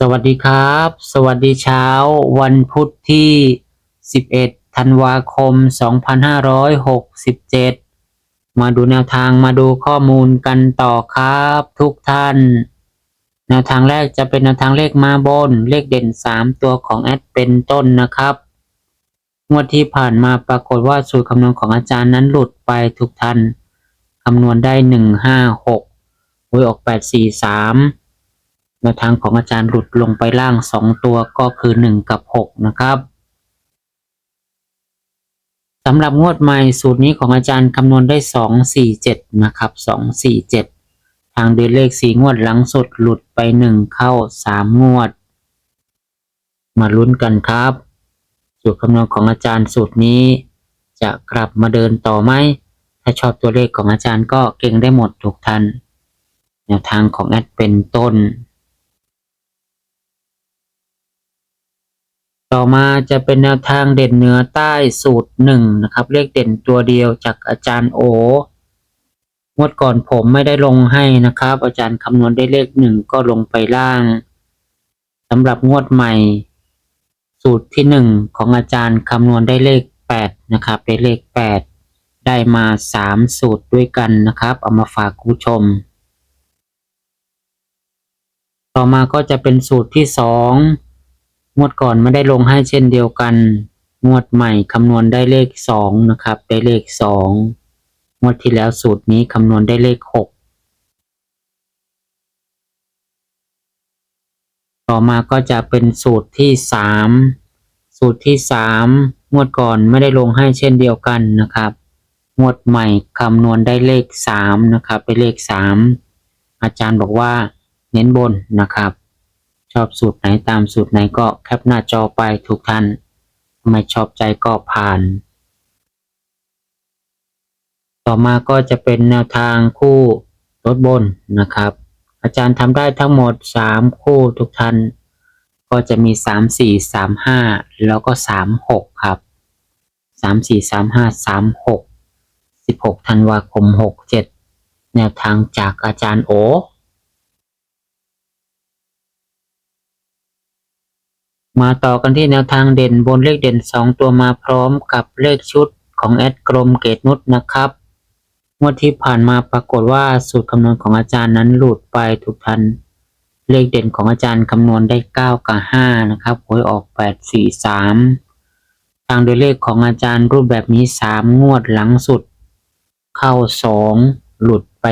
สวัสดีครับ สวัสดีเช้า วันพุธที่ 11 ธันวาคม 2567 มาดูแนวทางมาดูข้อมูลกันต่อครับทุกท่าน แนวทางแรกจะเป็นแนวทางเลขมาบน เลขเด่น 3 ตัวของแอดเป็นต้นนะครับงวดที่ผ่านมาปรากฏว่าสูตรคำนวณของอาจารย์นั้นหลุดไปทุกท่านคำนวณได้ 156หวยออก 843 แนวทางของอาจารย์หลุดลงไปล่างสองตัวก็คือหนึ่งกับหกนะครับสำหรับงวดใหม่สูตรนี้ของอาจารย์คำนวณได้สองสี่เจ็ดนะครับสองสี่เจ็ดทางเดือนเลขสี่งวดหลังสุดหลุดไปหนึ่งเข้าสามงวด มาลุ้นกันครับ สูตรคำนวณของอาจารย์สูตรนี้ จะกลับมาเดินต่อไหมถ้าชอบตัวเลขของอาจารย์ก็เก่งได้หมดทุกท่านแนวทางของแอดเป็นต้น ต่อมาจะเป็นแนวทางเด่นเหนือใต้สูตรหนึ่งนะครับเลขเด่นตัวเดียวจากอาจารย์โองวดก่อนผมไม่ได้ลงให้นะครับ อาจารย์คำนวณได้เลขหนึ่งก็ลงไปล่างสำหรับงวดใหม่ สูตรที่หนึ่งของอาจารย์คำนวณได้เลขแปดนะครับได้เลขแปดได้มาสามสูตรด้วยกันนะครับ เอามาฝากคุณผู้ชม ต่อมาก็จะเป็นสูตรที่สอง งวดก่อนไม่ได้ลงให้เช่นเดียวกัน งวดใหม่คำนวณได้เลขสองนะครับ ได้เลขสองงวดที่แล้วสูตรนี้คำนวณได้เลขหกต่อมาก็จะเป็นสูตรที่สามสูตรที่สามงวดก่อนไม่ได้ลงให้เช่นเดียวกันนะครับ งวดใหม่คำนวณได้เลขสามนะครับ ได้เลขสามอาจารย์บอกว่าเน้นบนนะครับ อบสูตรไหนตามสูตรไหนก็แคปหน้าจอไปทุกท่านไม่ชอบใจก็ผ่าน ต่อมาก็จะเป็นแนวทางคู่รถบนนะครับ อาจารย์ทำได้ทั้งหมด 3 คู่ทุกท่านก็จะมี 3 4 3 5 แล้วก็ 3 6 ครับ 3 4 3 5 3 6 16ธันวาคม 67 แนวทางจากอาจารย์โอ มาต่อกันที่แนวทางเด่นบนเลขเด่น 2 ตัวมาพร้อมกับเลขชุดของแอดกรมเกตนุชนะครับงวดที่ผ่านมาปรากฏว่าสูตรคำนวณของอาจารย์นั้นหลุดไปทุกท่านเลขเด่นของอาจารย์คำนวณได้ 9 กับ 5 นะครับหวยออก 8 4 3 ทางโดยเลขของอาจารย์รูปแบบนี้ 3 งวดหลังสุด เข้า 2 หลุดไป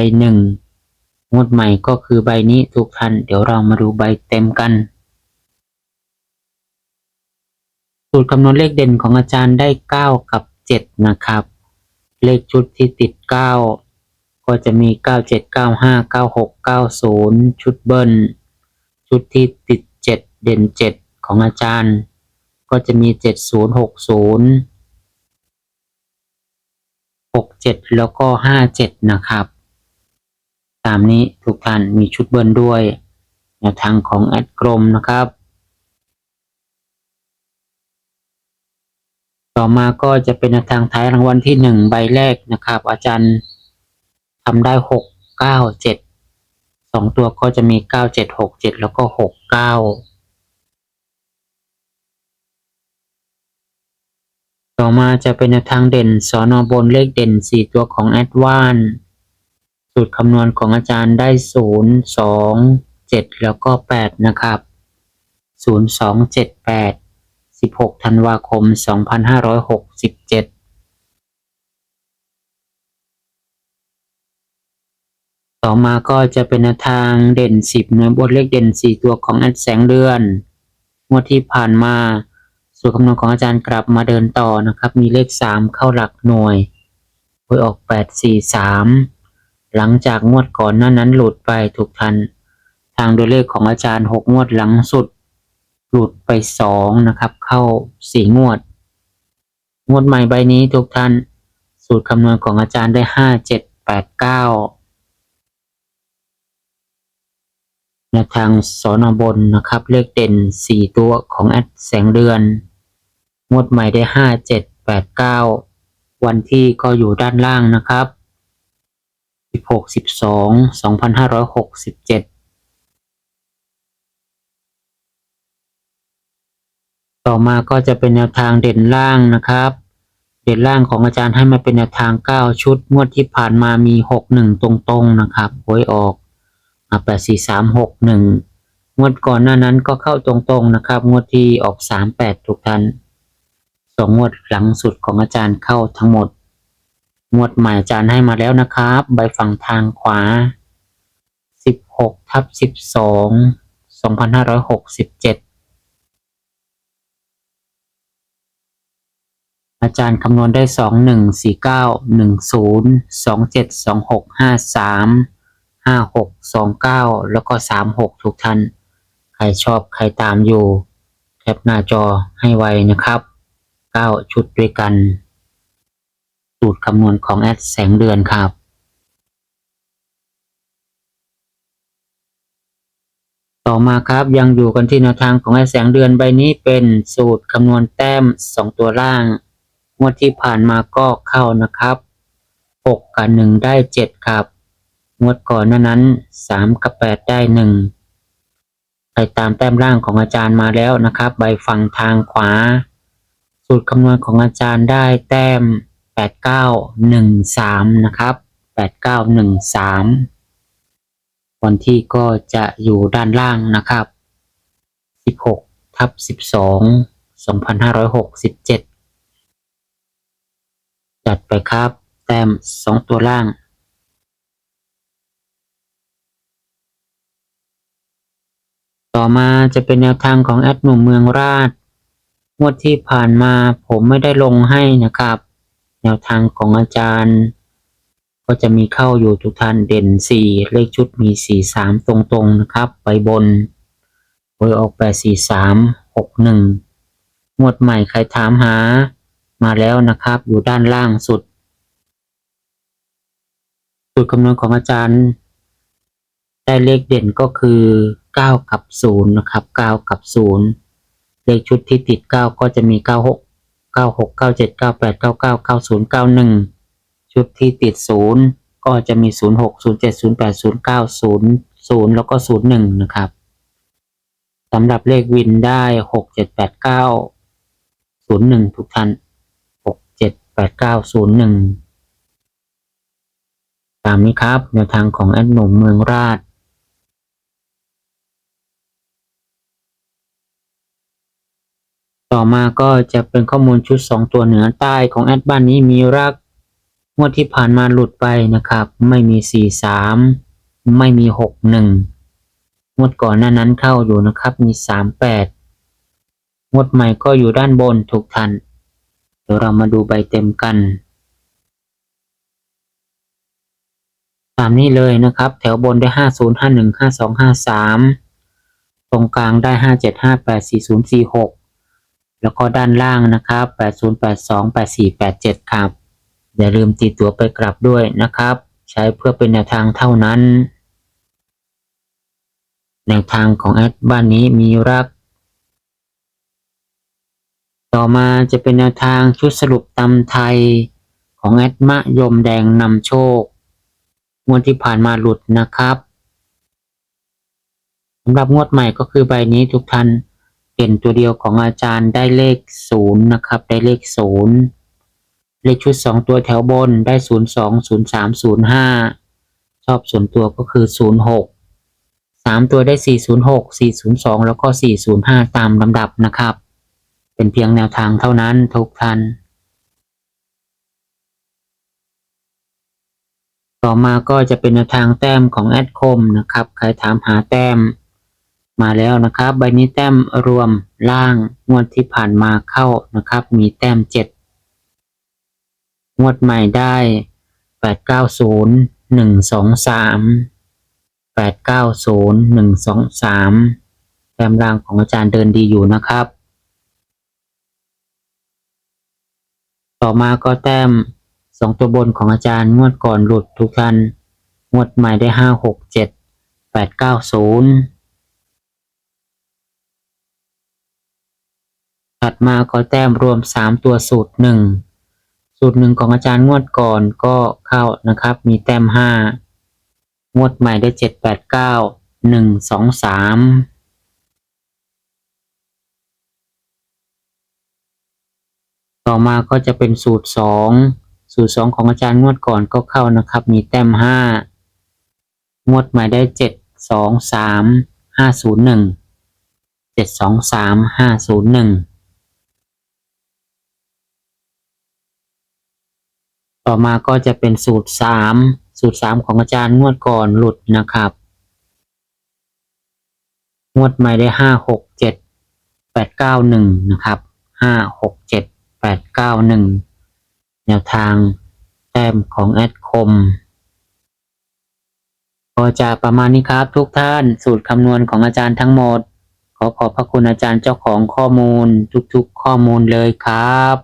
1 งวดใหม่ก็คือใบนี้ทุกท่านเดี๋ยวเรามาดูใบเต็มกัน สูตรคำนวณเลขเด่นของอาจารย์ได้ 9 กับ 7 นะครับ เลขชุดที่ติด 9 ก็จะมี 97 95 96 90 ชุดเบิ้ล ชุดที่ติด 7 เด่น 7 ของอาจารย์ ก็จะมี 70 60 67 แล้วก็ 57 นะครับ ตามนี้ทุกท่านมีชุดเบิ้ลด้วยแนวทางของแอดกรมนะครับ ต่อมาก็จะเป็นทางท้ายรางวัลที่หนึ่งใบแรกนะครับ อาจารย์ทำได้หกเก้าเจ็ดสองตัวก็จะมีเก้าเจ็ดหกเจ็ดแล้วก็หกเก้าต่อมาจะเป็นทางเด่นสอนอบนเลขเด่นสี่ตัวของแอดวานสูตรคำนวณของอาจารย์ได้ศูนย์สองเจ็ดแล้วก็แปดนะครับศูนย์สองเจ็ดแปด 16 ธันวาคม 2567ต่อมาก็จะเป็นทางเด่น 10หน่วยบทเลขเด่น 4 ตัวของแอดแสงเดือนงวดที่ผ่านมาสูตรคำนวณของอาจารย์กลับมาเดินต่อนะครับ มีเลข 3 เข้าหลักหน่วยหวยออก 8 4 3 หลังจากงวดก่อนหน้านั้นหลุดไปถูกทัน ทางโดยเลขของอาจารย์หกงวดหลังสุด หลุดไปสองนะครับ เข้าสี่งวด งวดใหม่ใบนี้ทุกท่านสูตรคำนวณของอาจารย์ได้ห้าเจ็ดแปดเก้าในทางสอนอบนนะครับ เลขเด่นสี่ตัวของแอดแสงเดือน งวดใหม่ได้ห้าเจ็ดแปดเก้าวันที่ก็อยู่ด้านล่างนะครับ16 12 2567 ต่อมาก็จะเป็นแนวทางเด่นล่างนะครับ เด่นล่างของอาจารย์ให้มาเป็นแนวทาง 9 ชุด งวดที่ผ่านมามี 61 ตรงๆนะครับหวยออกมา8 4 3 6 1 งวดก่อนหน้านั้นก็เข้าตรงๆนะครับ งวดที่ออก 38 ทุกท่านสองงวดหลังสุดของอาจารย์เข้าทั้งหมด งวดใหม่อาจารย์ให้มาแล้วนะครับ ใบฝั่งทางขวา 16ทับ12 2567 อาจารย์คำนวณได้สองหนึ่งสี่เก้าหนึ่งศูนย์สองเจ็ดสองหกห้าสามห้าหกสองเก้าแล้วก็สามหกทุกท่าน ใครชอบใครตามอยู่ แคปหน้าจอให้ไวนะครับเก้าชุดด้วยกันสูตรคำนวณของแอดแสงเดือนครับต่อมาครับยังอยู่กันที่แนวทางของแอดแสงเดือนใบนี้เป็นสูตรคำนวณแต้มสองตัวล่าง งวดที่ผ่านมาก็เข้านะครับหกกับหนึ่งได้เจ็ดครับ งวดก่อนนั้นสามกับแปดได้หนึ่งไปตามแต้มร่างของอาจารย์มาแล้วนะครับ ใบฝั่งทางขวา สูตรคำนวณของอาจารย์ได้แต้ม 8913 นะครับ 8913 วันที่ก็จะอยู่ด้านล่างนะครับ 16ทับ12 2567 จัดไปครับ แต้มสองตัวล่าง ต่อมาจะเป็นแนวทางของแอดหนุ่มเมืองราชงวดที่ผ่านมาผมไม่ได้ลงให้นะครับ แนวทางของอาจารย์ ก็จะมีเข้าอยู่ทุกท่านเด่นสีเลขชุดมีสีสามตรงๆนะครับ ไปบนหวยออกแปดสีสามหกหนึ่งงวดใหม่ใครถามหา มาแล้วนะครับ อยู่ด้านล่างสุด สูตรคำนวณของอาจารย์ ได้เลขเด่นก็คือ 9 กับ 0 นะครับ 9 กับ 0 เลขชุดที่ติด 9 ก็จะมี 96 96 97 98 99 90 91 ชุดที่ติด 0 ก็จะมี 06 07 08 09 00 แล้วก็ 01 นะครับสำหรับเลขวินได้ 6 7 8 9 01 ทุกท่าน 6 7 8 9 01ตามนี้ครับแนวทางของแอดหนุ่มเมืองราชต่อมาก็จะเป็นข้อมูลชุด 2 ตัวเหนือใต้ของแอดบ้านนี้มีรักงวดที่ผ่านมาหลุดไปนะครับ ไม่มี 4 3 ไม่มี 6 1 งวดก่อนหน้านั้นเข้าอยู่นะครับมี 3 8 งวดใหม่ก็อยู่ด้านบนถูกทัน เดี๋ยวเรามาดูใบเต็มกัน ตามนี้เลยนะครับ แถวบนได้ห้าศูนย์ห้าหนึ่งห้าสองห้าสามตรงกลางได้ห้าเจ็ดห้าแปดสี่ศูนย์สี่หกแล้วก็ด้านล่างนะครับแปดศูนย์แปดสองแปดสี่แปดเจ็ดครับ อย่าลืมติดตัวไปกลับด้วยนะครับ ใช้เพื่อเป็นแนวทางเท่านั้น แนวทางของแอดบ้านนี้มีรัก ต่อมาจะเป็นแนวทางชุดสรุปตำไทยของแอดมะยมแดงนำโชคงวดที่ผ่านมาหลุดนะครับสำหรับงวดใหม่ก็คือใบนี้ทุกท่านเป็นตัวเดียวของอาจารย์ได้เลขศูนย์นะครับ ได้เลขศูนย์เลขชุดสองตัวแถวบนได้ศูนย์สองศูนย์สามศูนย์ห้าชอบส่วนตัวก็คือศูนย์หกสามตัวได้สี่ศูนย์หกสี่ศูนย์สองแล้วก็สี่ศูนย์ห้าตามลำดับนะครับ เป็นเพียงแนวทางเท่านั้นทุกท่าน ต่อมาก็จะเป็นแนวทางแต้มของแอดคมนะครับ ใครถามหาแต้ม มาแล้วนะครับ ใบนี้แต้มรวมล่างงวดที่ผ่านมาเข้านะครับ มีแต้มเจ็ดงวดใหม่ได้แปดเก้าศูนย์หนึ่งสองสามแปดเก้าศูนย์หนึ่งสองสามแต้มล่างของอาจารย์เดินดีอยู่นะครับ ต่อมาก็แต้มสองตัวบนของอาจารย์งวดก่อนหลุดทุกท่านงวดใหม่ได้ห้าหกเจ็ดแปดเก้าศูนย์ถัดมาก็แต้มรวมสามตัวสูตรหนึ่งสูตรหนึ่งของอาจารย์งวดก่อนก็เข้านะครับ มีแต้มห้างวดใหม่ได้เจ็ดแปดเก้าหนึ่งสองสาม ต่อมาก็จะเป็นสูตรสองสูตรสองของอาจารย์งวดก่อนก็เข้านะครับ มีแต้มห้างวดใหม่ได้เจ็ดสองสามห้าศูนย์หนึ่งเจ็ดสองสามห้าศูนย์หนึ่งต่อมาก็จะเป็นสูตรสามสูตรสามของอาจารย์งวดก่อนหลุดนะครับ งวดใหม่ได้ห้าหกเจ็ดแปดเก้าหนึ่งนะครับห้าห แปดเก้าหนึ่งแนวทางแต้มของแอดคม ก็จะประมาณนี้ครับทุกท่านสูตรคำนวณของอาจารย์ทั้งหมด ขอขอบพระคุณอาจารย์เจ้าของข้อมูลทุกๆข้อมูลเลยครับ